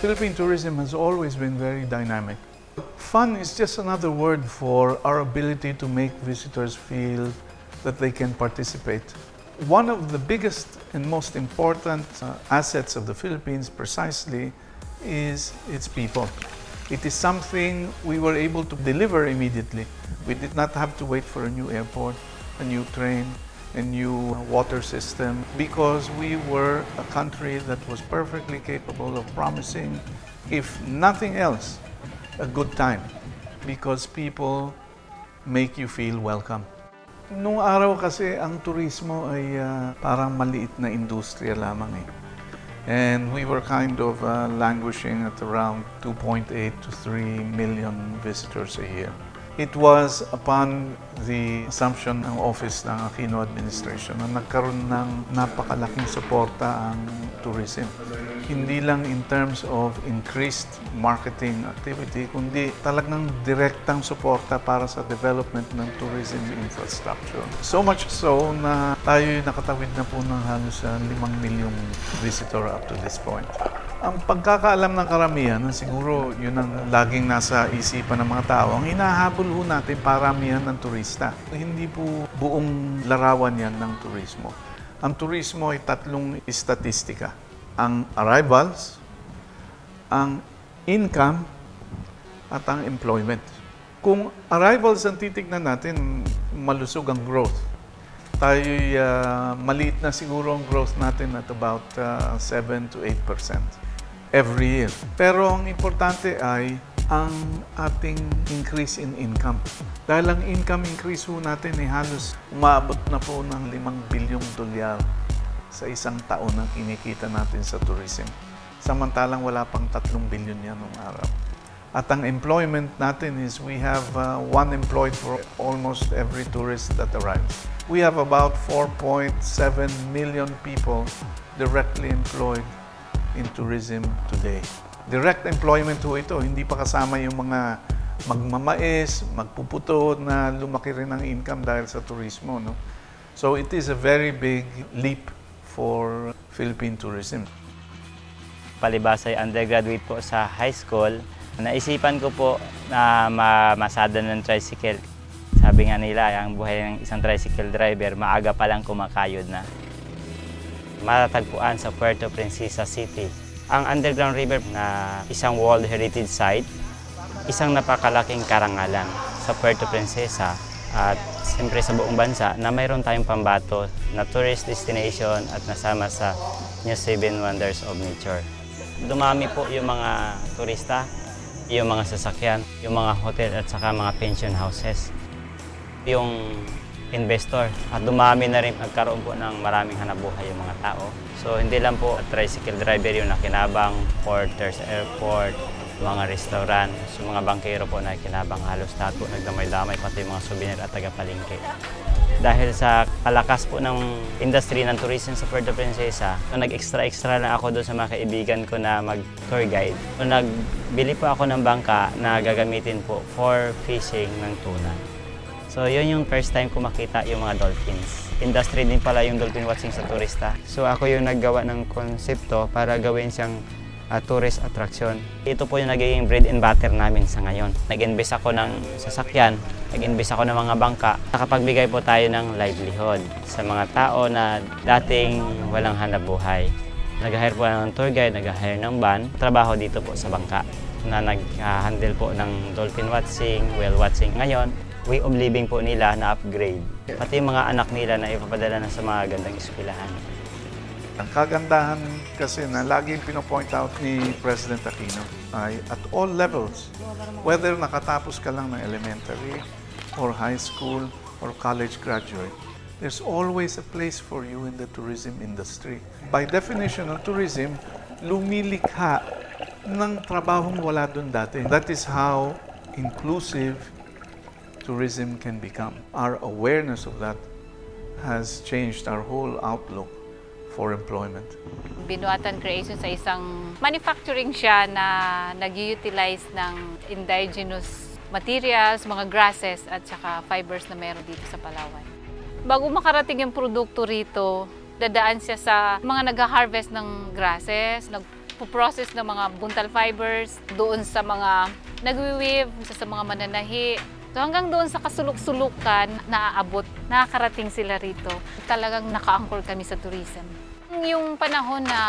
Philippine tourism has always been very dynamic. Fun is just another word for our ability to make visitors feel that they can participate. One of the biggest and most important uh, assets of the Philippines precisely is its people. It is something we were able to deliver immediately. We did not have to wait for a new airport, a new train, a new water system because we were a country that was perfectly capable of promising, if nothing else, a good time because people make you feel welcome. Nung araw kasi ang turismo ay uh, parang maliit na industriya lamang eh. And we were kind of uh, languishing at around 2.8 to 3 million visitors a year. It was upon the assumption ng office ng Aquino administration na nagkaroon ng napakalaking suporta ang tourism. Hindi lang in terms of increased marketing activity, kundi talagang direktang suporta para sa development ng tourism infrastructure. So much so na tayo nakatawid na po ng halos 5 milyong visitor up to this point. Ang pagkakaalam ng karamihan, siguro yun ang laging nasa isipan ng mga tao, ang hinahabol ho natin paramihan ng turista. Hindi po buong larawan yan ng turismo. Ang turismo ay tatlong istatistika. Ang arrivals, ang income, at ang employment. Kung arrivals ang titignan natin, malusog ang growth. Tayo uh, maliit na siguro ang growth natin at about uh, 7 to 8 percent every year. Pero ang importante ay ang ating increase in income. Dahil ang income increase po natin ay halos umabot na po ng 5 bilyong dolyar sa isang taon ang kinikita natin sa tourism. Samantalang wala pang 3 bilyon yan noong araw. At ang employment natin is we have uh, one employed for almost every tourist that arrives. We have about 4.7 million people directly employed in tourism today. Direct employment ho ito, hindi pa kasama yung mga magmamais, magpuputo na lumaki rin ang income dahil sa turismo. No? So it is a very big leap for Philippine tourism. Palibas ay undergraduate po sa high school. Naisipan ko po na mamasada ng tricycle. Sabi nga nila, ang buhay ng isang tricycle driver, maaga pa lang kumakayod na matatagpuan sa Puerto Princesa City. Ang Underground River na isang World Heritage Site, isang napakalaking karangalan sa Puerto Princesa at siyempre sa buong bansa na mayroon tayong pambato na tourist destination at nasama sa New Seven Wonders of Nature. Dumami po yung mga turista, yung mga sasakyan, yung mga hotel at saka mga pension houses. Yung investor at dumami na rin nagkaroon po ng maraming hanabuhay yung mga tao. So hindi lang po tricycle driver yung nakinabang, porters airport, mga restaurant, so mga bangkero po na kinabang halos lahat po nagdamay-damay pati mga souvenir at tagapalingke. Dahil sa kalakas po ng industry ng tourism sa Puerto Princesa, so nag-extra-extra na ako doon sa mga kaibigan ko na mag-tour guide. So nagbili po ako ng bangka na gagamitin po for fishing ng tuna. So yun yung first time ko makita yung mga dolphins. Industry din pala yung dolphin watching sa turista. So ako yung naggawa ng konsepto para gawin siyang uh, tourist attraction. Ito po yung nagiging bread and butter namin sa ngayon. Nag-invest ako ng sasakyan, nag-invest ako ng mga bangka. Nakapagbigay po tayo ng livelihood sa mga tao na dating walang hanap buhay. Nag-hire po ng tour guide, nag-hire ng van. Trabaho dito po sa bangka na nag-handle po ng dolphin watching, whale watching. Ngayon, way of living po nila na upgrade. Pati yung mga anak nila na ipapadala na sa mga gandang eskwelahan. Ang kagandahan kasi na laging pinopoint out ni President Aquino ay at all levels, whether nakatapos ka lang ng elementary or high school or college graduate, there's always a place for you in the tourism industry. By definition of tourism, lumilikha ng trabahong wala doon dati. That is how inclusive tourism can become. Our awareness of that has changed our whole outlook for employment. Binuatan Creation sa isang manufacturing siya na nag-utilize ng indigenous materials, mga grasses at saka fibers na meron dito sa Palawan. Bago makarating yung produkto rito, dadaan siya sa mga nag-harvest ng grasses, nagpo-process ng mga buntal fibers, doon sa mga nagwi-weave, sa mga mananahi. So hanggang doon sa kasulok-sulukan, naaabot, nakakarating sila rito. Talagang naka-anchor kami sa tourism. Yung panahon na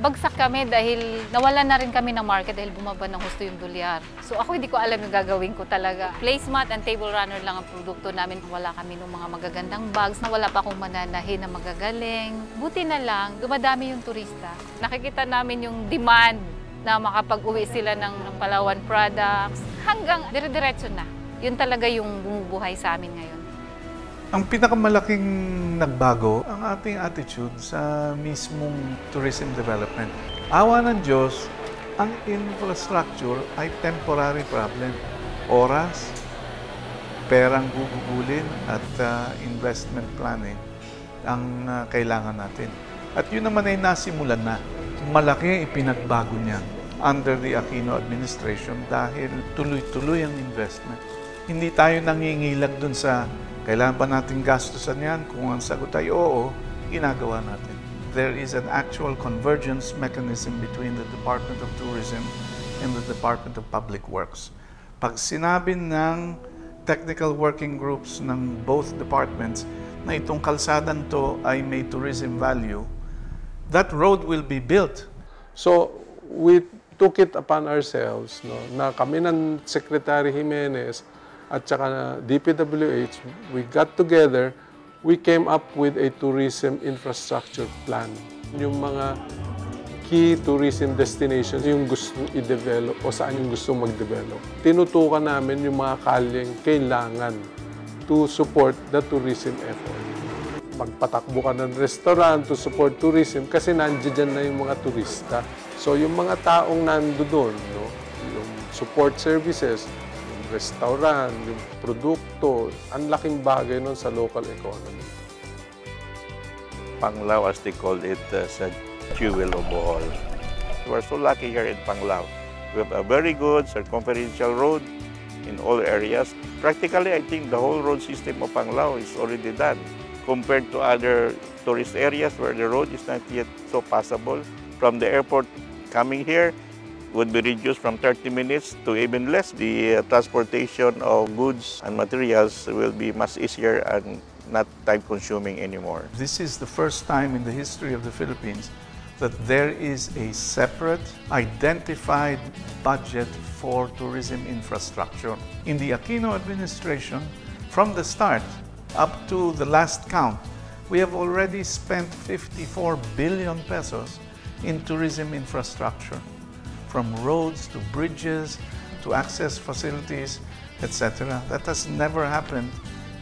bagsak kami dahil nawala na rin kami ng market dahil bumaba ng husto yung dolyar. So ako hindi ko alam yung gagawin ko talaga. Placemat and table runner lang ang produkto namin. Wala kami ng mga magagandang bags na wala pa akong mananahi na magagaling. Buti na lang, dumadami yung turista. Nakikita namin yung demand na makapag-uwi sila ng Palawan products hanggang dire-diretso na. Yun talaga yung bumubuhay sa amin ngayon. Ang pinakamalaking nagbago ang ating attitude sa mismong tourism development. Awa ng Diyos, ang infrastructure ay temporary problem. Oras, perang gugugulin at uh, investment planning ang uh, kailangan natin. At yun naman ay nasimulan na. Malaki ipinagbago niya under the Aquino administration dahil tuloy-tuloy ang investment. Hindi tayo nangingilag dun sa kailangan pa natin gastusan yan? Kung ang sagot ay oo, ginagawa natin. There is an actual convergence mechanism between the Department of Tourism and the Department of Public Works. Pag sinabi ng technical working groups ng both departments na itong kalsadan to ay may tourism value, that road will be built. So, we took it upon ourselves no, na kami ng Secretary Jimenez at saka DPWH, we got together, we came up with a tourism infrastructure plan. Yung mga key tourism destinations yung gusto i-develop o saan yung gusto mag-develop. Tinutukan namin yung mga kalyeng kailangan to support the tourism effort. Magpatakbo ka ng restaurant to support tourism kasi nandiyan na yung mga turista. So yung mga taong nando doon, no, yung support services, restaurant, yung produkto, ang laking bagay nun sa local economy. Panglao, as they called it, uh, sa jewel of Bohol. We're so lucky here in Panglao. We have a very good circumferential road in all areas. Practically, I think the whole road system of Panglao is already done compared to other tourist areas where the road is not yet so passable. From the airport coming here would be reduced from 30 minutes to even less. The uh, transportation of goods and materials will be much easier and not time-consuming anymore. This is the first time in the history of the Philippines that there is a separate, identified budget for tourism infrastructure. In the Aquino administration, from the start up to the last count, we have already spent 54 billion pesos in tourism infrastructure, from roads to bridges to access facilities, etc. That has never happened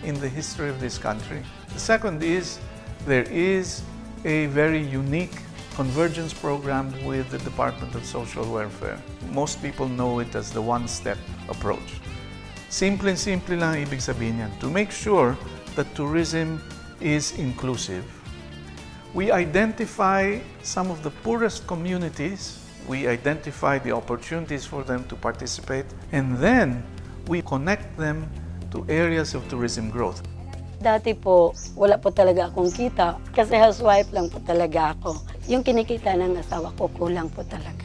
in the history of this country. The second is there is a very unique convergence program with the Department of Social Welfare. Most people know it as the one-step approach. Simple simple lang ang ibig sabihin yan. To make sure that tourism is inclusive, we identify some of the poorest communities, we identify the opportunities for them to participate, and then we connect them to areas of tourism growth. Dati po, wala po talaga akong kita kasi housewife lang po talaga ako. Yung kinikita ng asawa ko, kulang po talaga.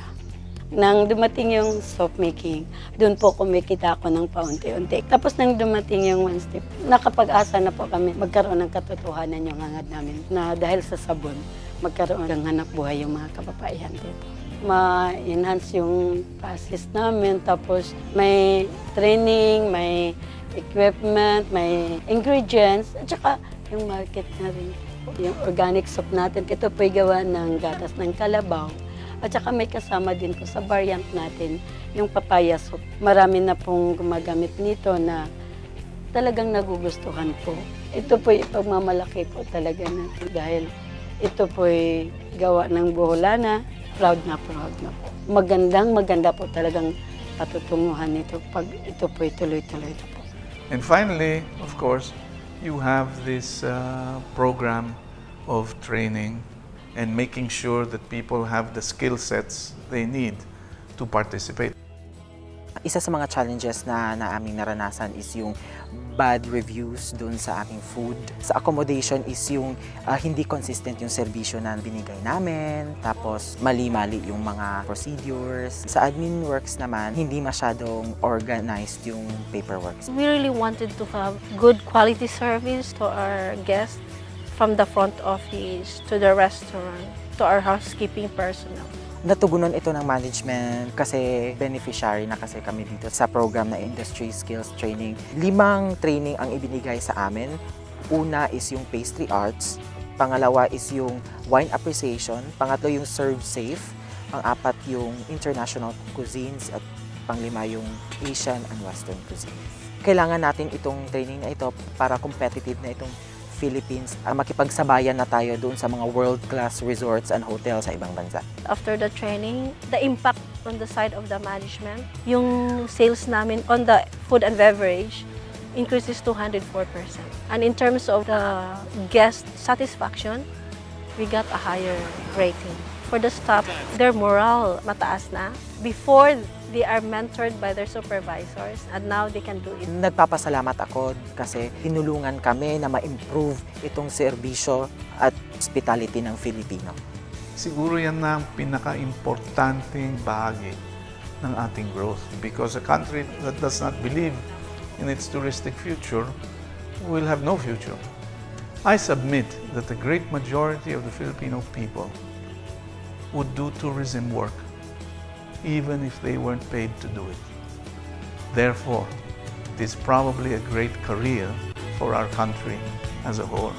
Nang dumating yung soap making, doon po kumikita ako ng paunti-unti. Tapos nang dumating yung one step, nakapag-asa na po kami magkaroon ng katotohanan yung hangad namin na dahil sa sabon, magkaroon ng hanap buhay yung mga kababaihan dito. Ma-enhance yung process namin, tapos may training, may equipment, may ingredients, at saka yung market na rin. Yung organic soup natin, ito po'y gawa ng gatas ng kalabaw. At saka may kasama din po sa variant natin, yung papaya soup. Marami na pong gumagamit nito na talagang nagugustuhan po. Ito po'y ipagmamalaki po talaga natin dahil ito po'y gawa ng Boholana. Proud na proud na po. Magandang maganda po talagang patutunguhan nito pag ito po'y tuloy-tuloy na po. And finally, of course, you have this uh, program of training and making sure that people have the skill sets they need to participate. Isa sa mga challenges na, na aming naranasan is yung bad reviews dun sa aming food. Sa accommodation is yung ah, hindi consistent yung serbisyo na binigay namin, tapos mali-mali yung mga procedures. Sa admin works naman, hindi masyadong organized yung paperwork. We really wanted to have good quality service to our guests from the front office to the restaurant to our housekeeping personnel. Natugunan ito ng management kasi beneficiary na kasi kami dito sa program na Industry Skills Training. Limang training ang ibinigay sa amin. Una is yung pastry arts, pangalawa is yung wine appreciation, pangatlo yung serve safe, pang-apat yung international cuisines at panglima yung Asian and Western cuisine. Kailangan natin itong training na ito para competitive na itong Philippines, ah, makipagsabayan na tayo doon sa mga world-class resorts and hotels sa ibang bansa. After the training, the impact on the side of the management, yung sales namin on the food and beverage increases to 104%. And in terms of the guest satisfaction, we got a higher rating. For the staff, their morale mataas na. Before, they are mentored by their supervisors and now they can do it. Nagpapasalamat ako kasi tinulungan kami na ma-improve itong serbisyo at hospitality ng Filipino. Siguro yan na ang pinaka-importanting bahagi ng ating growth because a country that does not believe in its touristic future will have no future. I submit that the great majority of the Filipino people would do tourism work even if they weren't paid to do it. Therefore, it is probably a great career for our country as a whole.